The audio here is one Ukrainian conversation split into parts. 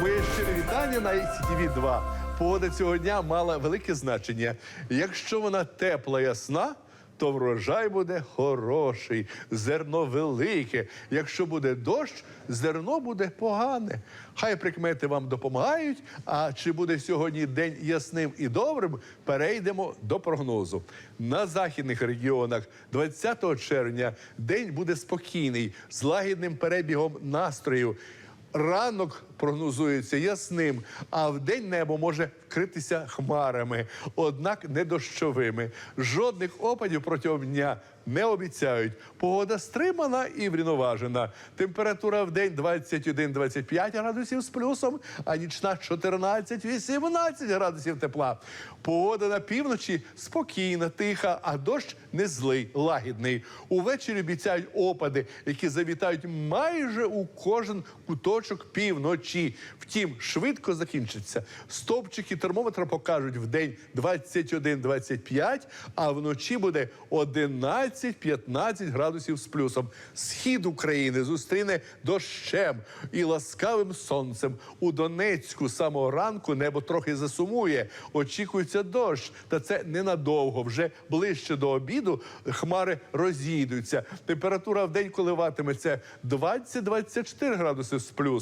Моє щире вітання на ICTV 2. Погода цього дня мала велике значення. Якщо вона тепла, ясна, то врожай буде хороший, зерно велике. Якщо буде дощ, зерно буде погане. Хай прикмети вам допомагають. А чи буде сьогодні день ясним і добрим? Перейдемо до прогнозу. На західних регіонах 20 червня день буде спокійний, з лагідним перебігом настрою. Ранок прогнозується ясним, а вдень небо може вкритися хмарами, однак не дощовими. Жодних опадів протягом дня не обіцяють. Погода стримана і врівноважена. Температура в день 21-25 градусів з плюсом, а нічна 14-18 градусів тепла. Погода на півночі спокійна, тиха, а дощ не злий, лагідний. Увечері обіцяють опади, які завітають майже у кожен куточок півночі. Втім, швидко закінчиться. Стовпчики термометра покажуть в день 21-25, а вночі буде 11-15 градусів з плюсом. Схід України зустріне дощем і ласкавим сонцем. У Донецьку самого ранку небо трохи засумує. Очікується дощ, та це ненадовго. Вже ближче до обіду хмари розійдуться. Температура в день коливатиметься 20-24 градуси з плюсом,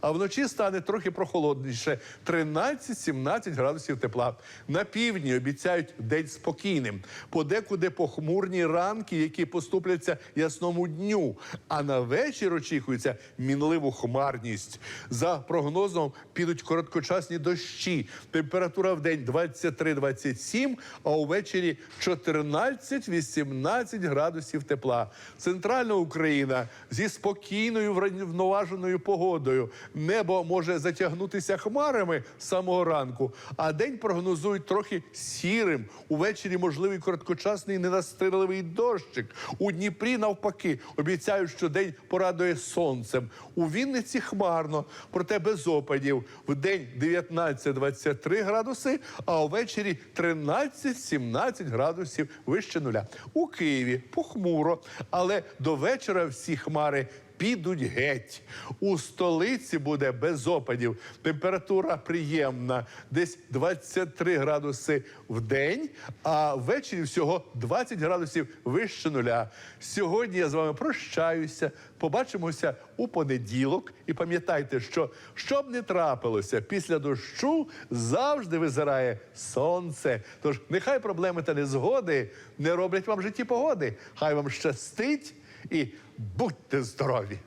а вночі стане трохи прохолодніше 13-17 градусів тепла. На півдні обіцяють день спокійним. Подекуди похмурні ранки, які поступляться ясному дню. А на вечір очікується мінливу хмарність. За прогнозом підуть короткочасні дощі. Температура в день 23-27, а увечері 14-18 градусів тепла. Центральна Україна зі спокійною врівноваженою погодою. Небо може затягнутися хмарами з самого ранку, а день прогнозують трохи сірим. Увечері можливий короткочасний ненастирливий дощик. У Дніпрі навпаки обіцяють, що день порадує сонцем. У Вінниці хмарно, проте без опадів. В день 19-23 градуси, а увечері 13-17 градусів вище нуля. У Києві похмуро, але до вечора всі хмари підуть геть. У столиці буде без опадів. Температура приємна, десь 23 градуси в день, а ввечері всього 20 градусів вище нуля. Сьогодні я з вами прощаюся. Побачимося у понеділок. І пам'ятайте, що що б не трапилося, після дощу завжди визирає сонце. Тож нехай проблеми та незгоди не роблять вам житті погоди. Хай вам щастить і будьте здорові!